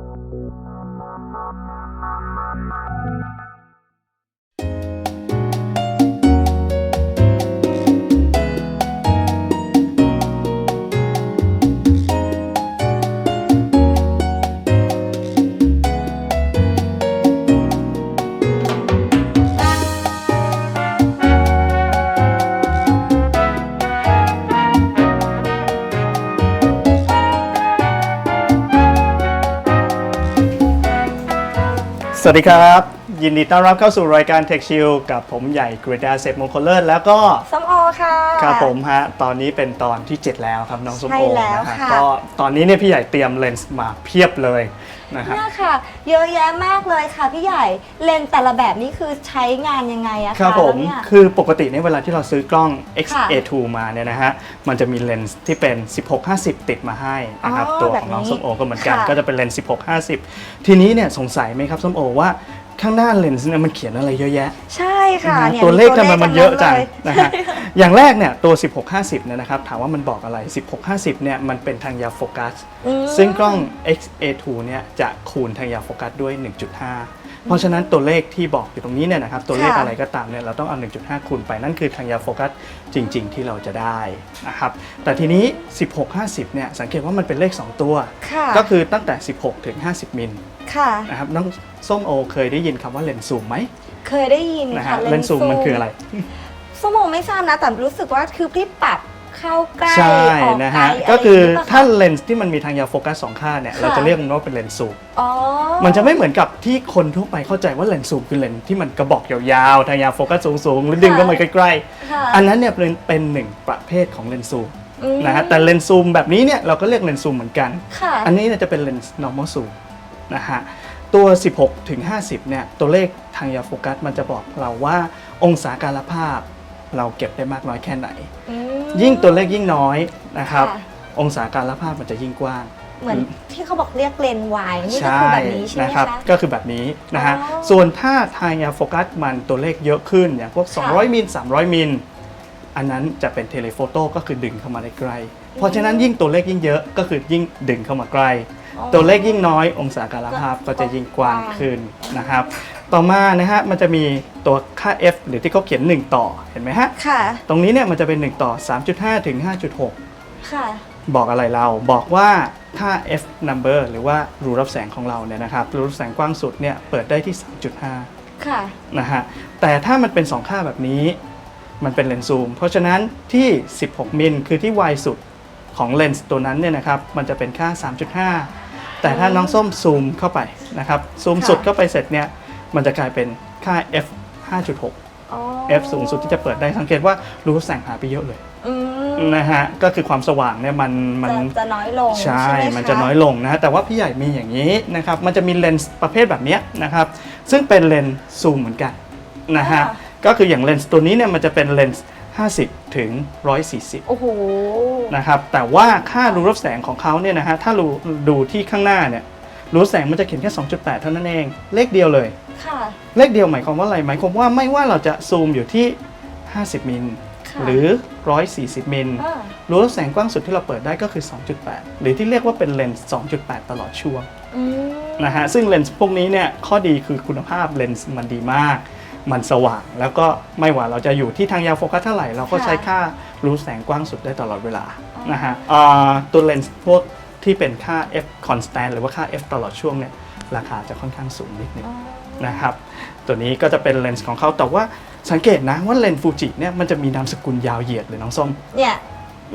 Thank you. สวัสดีครับ ยินดีต้อนรับเข้าสู่รายการ Tech Shield กับผมใหญ่กริดาเซฟมงคลเลิศแล้วก็ส้มโอค่ะ ครับผมฮะ ตอนนี้เป็นตอนที่ 7 แล้วครับน้องส้มใช่โอแล้วนะฮะค่ะ ก็ตอนนี้เนี่ยพี่ใหญ่เตรียมเลนส์มาเพียบเลยนะฮะ เนี่ยค่ะ เยอะแยะมากเลยค่ะพี่ใหญ่เลนส์แต่ละแบบนี้คือใช้งานยังไงอะคะครับผม แล้วเนี่ย คือปกติเนี่ยเวลาที่เราซื้อกล้องค่ะ XA2 มาเนี่ยนะฮะ มันจะมีเลนส์ที่เป็น 16-50 ติดมาให้นะครับ อ๋อตัวของน้องแบบนี้ส้มโอก็เหมือนกัน ค่ะ ก็จะเป็นเลนส์16-50 ทีนี้เนี่ยสงสัยไหมครับส้มโอว่า ข้างหน้าเลนส์เนี่ยมันเขียนอะไรเยอะแยะ ใช่ค่ะนะฮะเนี่ยตัวเลขทำไมมันเยอะจังลนะฮะอย่างแรกเนี่ยตัว 1650เนี่ยนะครับถามว่ามันบอกอะไร 1650เนี่ยมันเป็นทางยาโฟกัส อืมซึ่งกล้อง XA2 เนี่ยจะคูณทางยาโฟกัสด้วย 1.5 เพราะฉะนั้นตัวเลขที่บอกอยู่ตรงนี้เนี่ยนะครับตัวเลขค่ะอะไรก็ตามเนี่ยเราต้องเอา 1.5 คูณไปนั่นคือทางยาโฟกัสจริง ๆ ที่เราจะได้นะครับแต่ทีนี้ 1650เนี่ยสังเกตว่ามันเป็นเลข 2 ตัวค่ะก็คือตั้งแต่ 16 ถึง 50 มิลค่ะนะครับน้องส้มโอเคยได้ยินคำว่าเลนส์ซูมไหมเคยได้ยินนะค่ะฮะเลนส์ซูมมันคืออะไรส้มโอไม่ทราบนะแต่รู้สึกว่าคือพี่ปรับ เข้าใกล้ใช่ออกนะไกลฮะอะไรก็คืออย่างนี้ปะะถ้าเลนส์ที่มันมีทางยาโฟกัสสองข้างเนี่ยค่ะเราจะเรียกมันว่าเป็นเลนส์ซูมอ๋อ มันจะไม่เหมือนกับที่คนทั่วไปเข้าใจว่าเลนส์ซูมคือเลนส์ที่มันกระบอกยาวๆทางยาโฟกัสสูงๆหรือดึงเข้ามาใกล้ค่ะ ๆ อันนั้นเนี่ยเป็นเป็นหนึ่งประเภทของเลนส์ซูมอืมนะฮะแต่เลนส์ซูมแบบนี้เนี่ยเราก็เรียกเลนส์ซูมเหมือนกัน ค่ะ อันนี้เนี่ยจะเป็นเลนส์ normal zoom นะฮะ ตัว 16 ถึง 50 เนี่ย ตัวเลขทางยาโฟกัสมันจะบอกเราว่าองศาการภาพ เราเก็บได้มากน้อยแค่ไหน อืม ยิ่งตัวเลขยิ่งน้อยนะครับ ค่ะ องศาการภาพมันจะยิ่งกว้าง เหมือนที่เขาบอกเรียกเลนส์วายนี่ก็ใช่คือแบบนี้ใช่ไหมนะครับคะก็คือแบบนี้นะฮะอ๋อส่วนถ้าทางยาโฟกัสมันตัวเลขเยอะขึ้น อย่างพวก ค่ะ 200 มิล 300 มิล อันนั้นจะเป็นเทเลโฟโต้ก็คือดึงเข้ามาได้ใกล้เพราะฉะนั้นยิ่งตัวเลขยิ่งเยอะก็คือยิ่งดึงเข้ามาใกล้ อ๋อ ตัวเลขยิ่งน้อย องศาการภาพก็จะยิ่งกว้างขึ้นนะครับ ต่อมานะฮะมันจะมีตัวค่า f หรือที่เขาเขียน 1 ต่อเห็นไหมฮะ ค่ะ ตรงนี้เนี่ยมันจะเป็น 1 ต่อ 3.5 ถึง 5.6 ค่ะ บอกอะไรเราบอกว่าค่า f number หรือว่ารูรับแสงของเราเนี่ยนะครับรูรับแสงกว้างสุดเนี่ยเปิดได้ที่ 3.5 ค่ะ นะฮะ แต่ถ้ามันเป็น 2 ค่าแบบนี้มันเป็นเลนส์ซูม เพราะฉะนั้นที่ 16 มิลคือที่ y สุดของเลนส์ตัวนั้นเนี่ยนะครับมันจะเป็นค่า 3.5 แต่ถ้าน้องส้มซูมเข้าไปนะครับซูมค่ะสุดเข้าไปเสร็จเนี่ย มันจะกลายเป็นค่า f 5.6อ๋อ f สูงสุดที่จะเปิดได้สังเกตว่ารูรับแสงหายไปเยอะเลยอืมนะฮะก็คือความสว่างเนี่ยมันมันจะจะน้อยลงใช่ไหมันจะน้อยลงนะฮะแต่ว่าพี่ใหญ่มีอย่างนี้นะครับมันจะมีเลนส์ประเภทแบบเนี้ยนะครับซึ่งเป็นเลนส์ซูมเหมือนกันนะฮะก็คืออย่างเลนส์ตัวนี้เนี่ยมันจะเป็นเลนส์50 ถึง 140 โอ้โห นะครับ แต่ว่าค่ารูรับแสงของเขาเนี่ยนะฮะ ถ้าดูดูที่ข้างหน้าเนี่ย รูรับแสงมันจะเขียนแค่ 2.8 เท่านั้นเอง เลขเดียวเลย ค่ะ เลขเดียวหมายความว่าอะไร หมายความว่าไม่ว่าเราจะซูมอยู่ที่ 50 มิล ค่ะหรือ 140 มิลอ่ารูรับแสงกว้างสุดที่เราเปิดได้ก็คือ 2.8 หรือที่เรียกว่าเป็นเลนส์ 2.8 ตลอดช่วงอืมนะฮะ ซึ่งเลนส์พวกนี้เนี่ยข้อดีคือคุณภาพเลนส์มันดีมาก มันสว่าง แล้วก็ไม่ว่าเราจะอยู่ที่ทางยาวโฟกัสเท่าไหร่ เราก็ใช้ค่ารูแสงกว้างสุดได้ตลอดเวลานะฮะอ่าตัวเลนส์พวก ที่เป็นค่า f constant หรือว่าค่า f ตลอดช่วงเนี่ยราคาจะค่อนข้างสูงนิดนึงอ๋อนะครับ ตัวนี้ก็จะเป็นเลนส์ของเขาแต่ว่าสังเกตนะว่าเลนส์ฟูจิเนี่ยมันจะมีนามสกุลยาวเหยียดเลยน้องส้มเนี่ย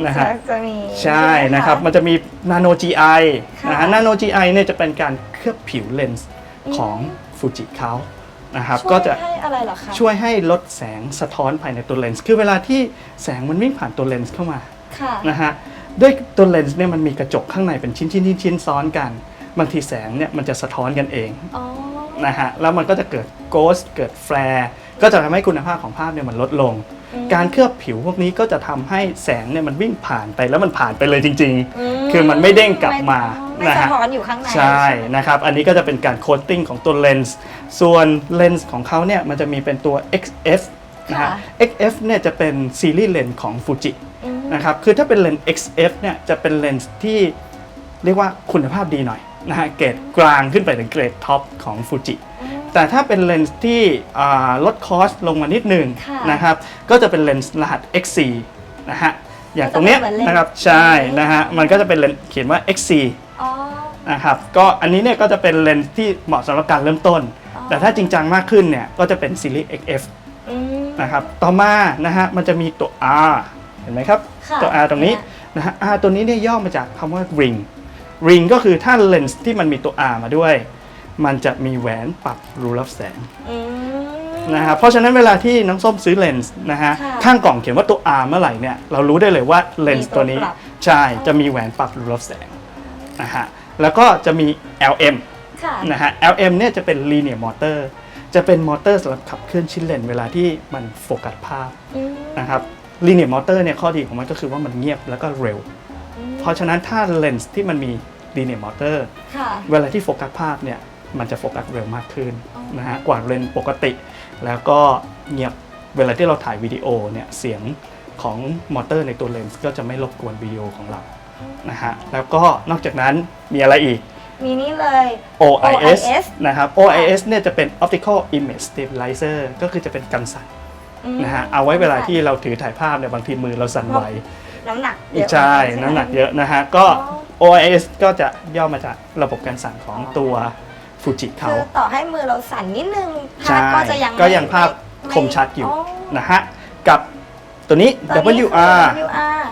นะฮะจะมีใช่ไหมนะครับมันจะมี Nano GI ค่ะนะฮะ Nano GI เนี่ยจะเป็นการเคลือบผิวเลนส์ของฟูจิเขานะครับช่วยก็จะให้อะไรเหรอคะช่วยให้ลดแสงสะท้อนภายในตัวเลนส์คือเวลาที่แสงมันวิ่งผ่านตัวเลนส์เข้ามาค่ะนะฮะ ด้วยตัวเลนส์เนี่ยมันมีกระจกข้างในเป็นชิ้นชิ้นชิ้นชิ้นซ้อนกัน บางทีแสงเนี่ยมันจะสะท้อนกันเองอ๋อนะฮะแล้วมันก็จะเกิดโกสเกิดแฟร์ก็จะทำให้คุณภาพของภาพเนี่ยมันลดลงอืมการเคลือบผิวพวกนี้ก็จะทำให้แสงเนี่ยมันวิ่งผ่านไปแล้วมันผ่านไปเลยจริงๆมคือมันไม่เด้งกลับมาไม่นะสะฮะ ท้อนอยู่ข้างในใช่นะครับ อันนี้ก็จะเป็นการโคตติ้งของตัวเลนส์ ส่วนเลนส์ของเขาเนี่ยมันจะมีเป็นตัว XF นะฮะ XF เนี่ยจะเป็นซีรีส์เลนส์ของฟูจิ อืม นะครับ คือถ้าเป็นเลนส์ XF เนี่ยจะเป็นเลนส์ที่เรียกว่าคุณภาพดีหน่อยนะฮะ เกรดกลางขึ้นไปถึงเกรดท็อปของฟูจิอืมแต่ถ้าเป็นเลนส์ที่อ่าลดคอสลงมานิดหนึ่งค่ะนะครับ ก็จะเป็นเลนส์รหัส XC นะฮะ อย่างตรงเนี้ยก็จะเป็นเหมือนเลนส์นะครับ ใช่นะฮะ มันก็จะเป็นเลนส์เขียนว่า XC อ๋อนะครับ ก็อันนี้เนี่ยก็จะเป็นเลนส์ที่เหมาะสำหรับการเริ่มต้นอ๋อแต่ถ้าจริงจังมากขึ้นเนี่ยก็จะเป็นซีรีส์ XF อืมนะครับ ต่อมานะฮะ มันจะมีตัว R เห็นไหมครับ ค่ะตัว R ตรงนี้นะฮะ R ตัวนี้เนี่ยย่อมาจากคำว่า ring ring ก็คือถ้าเลนส์ที่มันมีตัว R มาด้วย มันจะมีแหวนปรับรูรับแสงอืม นะครับเพราะฉะนั้นเวลาที่น้องส้มซื้อเลนส์นะฮะค่ะข้างกล่องเขียนว่าตัว R เมื่อไหร่เนี่ยเรารู้ได้เลยว่าเลนส์ตัวนี้มีตัวปรับ ใช่จะมีแหวนปรับรูรับแสงนะฮะแล้วก็จะมี LM ค่ะ นะฮะ LM เนี่ยจะเป็น linear motor จะเป็นมอเตอร์สำหรับขับเคลื่อนชิ้นเลนส์เวลาที่มันโฟกัสภาพ อืม นะครับ linear motor เนี่ยข้อดีของมันก็คือว่ามันเงียบแล้วก็เร็วอืมเพราะฉะนั้นถ้าเลนส์ที่มันมี linear motor ค่ะ เวลาที่โฟกัสภาพเนี่ยมันจะโฟกัสเร็วมากขึ้นอ๋อนะฮะกว่าเลนส์ปกติ แล้วก็เงียบเวลาที่เราถ่ายวิดีโอเนี่ยเสียงของมอเตอร์ในตัวเลนส์ก็จะไม่รบกวนวิดีโอของเรานะฮะแล้วก็นอกจากนั้นมีอะไรอีก มีนี่เลย OIS OIS นะครับ OIS เนี่ยจะเป็น Optical Image Stabilizer ก็คือจะเป็นกันสั่นอืม นะฮะเอาไว้เวลาที่เราถือถ่ายภาพเนี่ยบางทีมือเราสั่นไหวน้ำหนักเยอะใช่ไหมน้ำหนักเยอะนะฮะก็อ๋ OIS ก็จะย่อมาจากระบบการสั่นของตัวฟูจิเขาคือต่อให้มือเราสั่นนิดนึงภาใช่พก็จะยังก็ยังภาพไม่คมชัดอยู่อ๋อนะฮะกับตัวนี้ตัวนี้คือ WR WR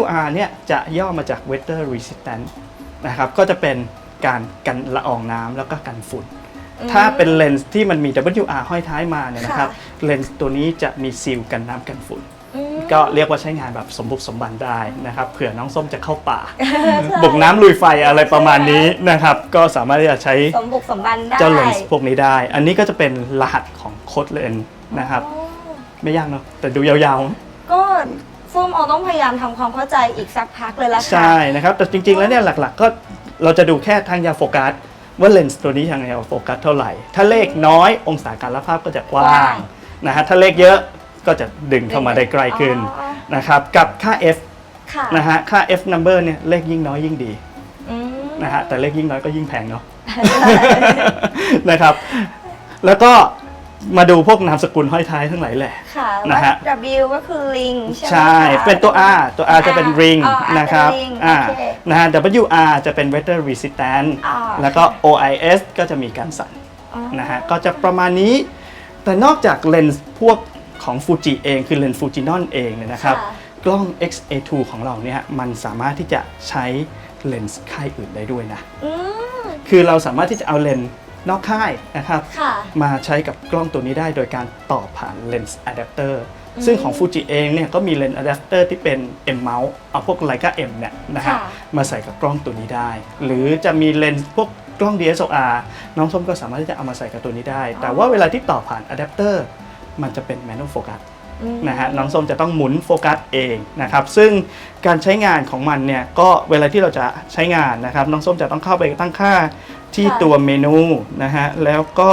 WR เนี่ยจะย่อมาจาก Weather Resistant นะครับก็จะเป็นการกันละอองน้ำแล้วก็กันฝุ่นอืม ถ้าเป็นเลนส์ที่มันมี WR ห้อยท้ายมาเนี่ยนะครับค่เลนส์ตัวนี้จะมีซีลกันน้ำกันฝุ่นอืมก็เรียกว่าใช้งานแบบสมบุกสมบันได้นะครับเผื่อน้องส้มจะเข้าป่าใช่บุกน้ำลุยไฟอะไรประมาณนี้นะครับ ก็สามารถที่จะใช้สมบุกสมบันได้เจ้าเลนส์พวกนี้ได้ อันนี้ก็จะเป็นรหัสของโค้ดเลนส์นะครับอ๋อไม่ยากเนาะแต่ดูยาวๆก็ฟูมเอาต้องพยายามทำความเข้าใจอีกสักพักเลยละค่ะ ใช่นะครับ แต่จริงๆแล้วเนี่ยหลักๆก็เราจะดูแค่ทางยาโฟกัส ว่าเลนส์ตัวนี้ทางยาโฟกัสเท่าไหร่ ถ้าเลขน้อยองศาการรับภาพก็จะกว้ากว้างงนะฮะถ้าเลขเยอะก็จะดึงเข้ามาได้ใกล้ขึ้นอ๋อ นะครับกับค่า f ค่ะนะฮะค่า f number เนี่ยเลขยิ่งน้อยยิ่งดีอืมนะฮะแต่เลขยิ่งน้อยก็ยิ่งแพงเนาะ นะครับ แล้วก็ มาดูพวกนามสกุลห้อยท้ายทั้งหลายแหละ ค่ะนะฮะว่า W ก็คือลิงใช่ไหมใช่คะเป็นตัว R ตัว R จะเป็นอ่า ring อ๋อ R นะครับเป็น ring อ่าโอเคนะฮะ WR จะเป็น weather resistant อ่าแล้วก็ OIS ก็จะมีการสั่นอ๋อนะฮะ ก็จะประมาณนี้ แต่นอกจากเลนส์พวกของฟูจิเอง คือเลนส์ฟูจินอนเองเนี่ยนะครับค่ะกล้อง XA2 ของเราเนี่ยมันสามารถที่จะใช้เลนส์ค่ายอื่นได้ด้วยนะ อืม คือเราสามารถที่จะเอาเลนส์ นอกค่ายนะครับ ค่ะ มาใช้กับกล้องตัวนี้ได้โดยการต่อผ่านเลนส์อะแดปเตอร์ซึ่งของฟูจิเองเนี่ยก็มีเลนส์อะแดปเตอร์ที่เป็น M mount เอาพวก Leica M เนี่ยนะฮะค่ะ มาใส่กับกล้องตัวนี้ได้ หรือจะมีเลนส์พวกกล้อง DSLR น้องส้มก็สามารถที่จะเอามาใส่กับตัวนี้ได้ แต่ว่าเวลาที่ต่อผ่านอะแดปเตอร์มันจะเป็น manual focus อืม นะฮะน้องส้มจะต้องหมุนโฟกัสเองนะครับซึ่งการใช้งานของมันเนี่ยก็เวลาที่เราจะใช้งานนะครับน้องส้มจะต้องเข้าไปตั้งค่า ที่ค่ะ ตัวเมนูนะฮะแล้วก็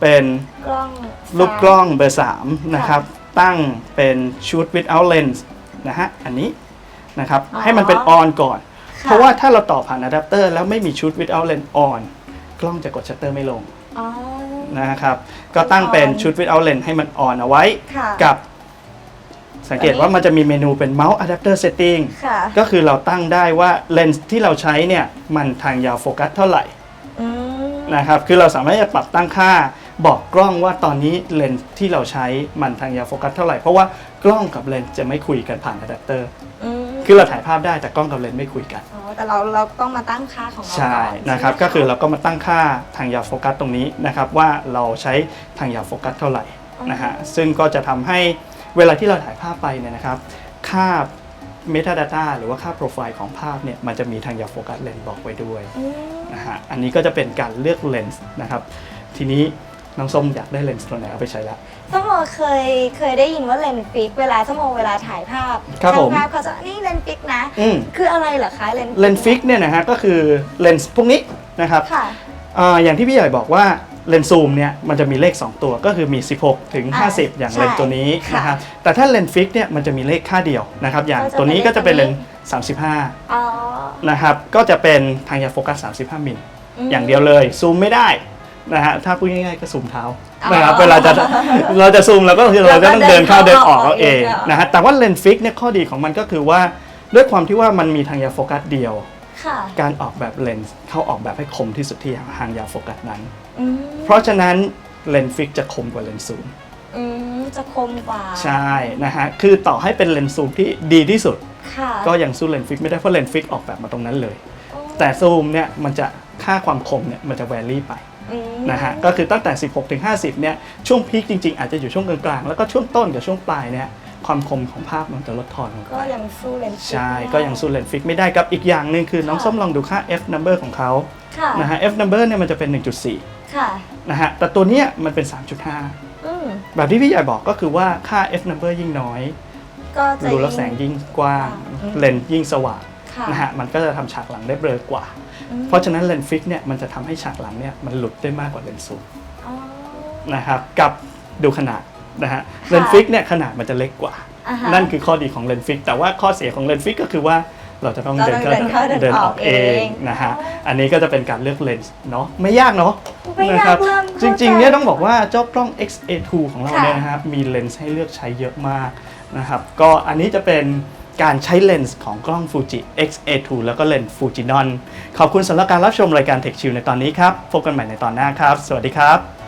เป็นกล้องรูปกล้องเบอร์3นะครับตั้งเป็น shoot without lens นะฮะอันนี้นะครับอ๋อ ให้มันเป็น on ก่อน ค่เพราะว่าถ้าเราต่อผ่านอะแดปเตอร์แล้วไม่มี shoot without lens on กล้องจะกดชัตเตอร์ไม่ลงอ๋อ นะครับก็ตั้งเป็น on shoot without lens ให้มัน on เอาไว้ ค่ะ กับ สังเกตว่ามันจะมีเมนูเป็น mouse adapter setting ค่ะ ก็คือเราตั้งได้ว่าเลนส์ที่เราใช้เนี่ย มันทางยาวโฟกัสเท่าไหร่อืม นะครับคือเราสามารถจะปรับตั้งค่าบอกกล้องว่าตอนนี้เลนส์ที่เราใช้มันทางยาวโฟกัสเท่าไหร่ เพราะว่ากล้องกับเลนส์จะไม่คุยกันผ่านอะแดปเตอร์อืมคือเราถ่ายภาพได้แต่กล้องกับเลนส์ไม่คุยกัน อ๋อแต่เราเราต้องมาตั้งค่าของเราใช่ก่อนะครับใช่ไหมก็คือเราก็มาตั้งค่าทางยาวโฟกัสตรงนี้นะครับว่าเราใช้ทางยาวโฟกัสเท่าไหร่นะฮะซึ่งก็จะทำให้เวลาที่เราถ่ายภาพไปเนี่ยนะครับ ค่า Metadata หรือว่าค่าโปรไฟล์ของภาพเนี่ยมันจะมีทางยาวโฟกัสเลนส์บอกไว้ด้วยอืมนะฮะอันนี้ก็จะเป็นการเลือกเลนส์นะครับทีนี้น้องส้มอยากได้เลนส์ตัวไหนเอาไปใช้ละสมโอเคยเคยได้ยินว่าเลนส์ฟิกเวลาสมโอเวลาถ่ายภาพครับช่างผมภาพเขาจะนี่เลนส์ฟิกนะอืมคืออะไรเหรอคะเลนส์เลนส์ฟิกเนี่ยนะฮะก็คือเลนส์พวกนี้นะครับค่ะอ่าอย่างที่พี่ใหญ่บอกว่า เลนส์ซูมเนี่ยมันจะมีเลข 2 ตัวก็คือมี 16 ถึงอ่า50 อย่างใช่เลนส์ตัวนี้ค่ะนะครับแต่ถ้าเลนส์ฟิกเนี่ยมันจะมีเลขค่าเดียวนะครับอย่างก็จะตัวนี้เป็นก็จะเป็นเลเลนขส์35อ๋อนะครับก็จะเป็นทางยาโฟกัส 35 มิลมอย่างเดียวเลยซูมไม่ได้นะฮะถ้าพูดง่ายๆก็ซูมเท้าอ๋อนะครับเวลาจะเราจะซูมเราก็คือเราจะต้องเดินเข้าเราก็เดิเดินนอเข้าอกเอาเองออกเองนะฮะแต่ว่าเลนส์ฟิกเนี่ยข้อดีของมันก็คือว่าด้วยความที่ว่ามันมีทางยาโฟกัสเดียว ค่ะ การออกแบบเลนส์เขาออกแบบให้คมที่สุดที่ทางยาโฟกัสนั้น อืมเพราะฉะนั้นเลนส์ฟิกจะคมกว่าเลนส์ซูม อืมจะคมกว่าใช่นะฮะ คือต่อให้เป็นเลนส์ซูมที่ดีที่สุด ค่ะก็ยังสู้เลนส์ฟิกไม่ได้เพราะเลนส์ฟิกออกแบบมาตรงนั้นเลยอ๋อแต่ซูมเนี่ยมันจะค่าความคมเนี่ยมันจะแวรี่ไปอืมนะฮะ ก็คือตั้งแต่ 16ถึง50เนี่ยช่วงพีคจริงๆ อาจจะอยู่ช่วงกลางๆ แล้วก็ช่วงต้นกับช่วงปลายเนี่ย ความคมของภาพมันจะลดทอนลงก็ไปยังสู้เลนส์ฟิกใช่ไม่ได้ก็ยังสู้เลนส์ฟิกไม่ได้กับอีกอย่างหนึ่งคือน้องค่ะส้มลองดูค่า f number ของเขาค่ะนะฮะ f number เนี่ยมันจะเป็น 1.4ค่ะนะฮะแต่ตัวเนี้ยมันเป็นอืม3.5แบบที่พี่ใหญ่บอกก็คือว่าค่า f number ยิ่งน้อยก็จะรูรับแสงยิ่งกว้างอืมเลนส์ยิ่งสว่างค่ะนะฮะมันก็จะทำฉากหลังได้เบลอกว่าอืมเพราะฉะนั้นเลนส์ฟิกเนี่ยมันจะทำให้ฉากหลังเนี่ยมันหลุดได้มากกว่าเลนส์ซูมอ๋อนะครับกับดูขนาด นะฮะค่ะเลนส์ฟิกเนี่ยขนาดมันจะเล็กกว่า อ่าฮะ นั่นคือข้อดีของเลนส์ฟิก แต่ว่าข้อเสียของเลนส์ฟิกก็คือว่าเราจะต้องเราเดินต้องเข้าเดินเข้าเดิเดินนออออกกเอเองงนะฮะอ๋ออัอันนี้ก็จะเป็นการเลือกเลนส์เนาะไม่ยากเนาะไม่ยากนะครับเริ่มจเข้าใจริงๆเนี่ยต้องบอกว่าเจ้ากล้อง XA2 ของเราค่ะเนี่ยนะครับมีเลนส์ให้เลือกใช้เยอะมากนะครับก็อันนี้จะเป็นการใช้เลนส์ของกล้อง Fuji XA2 แล้วก็เลนส์ Fujinon ขอบคุณสำหรับการรับชมรายการ Tech Chill ในตอนนี้ครับพบกันใหม่ในตอนหน้าครับ สวัสดีครับ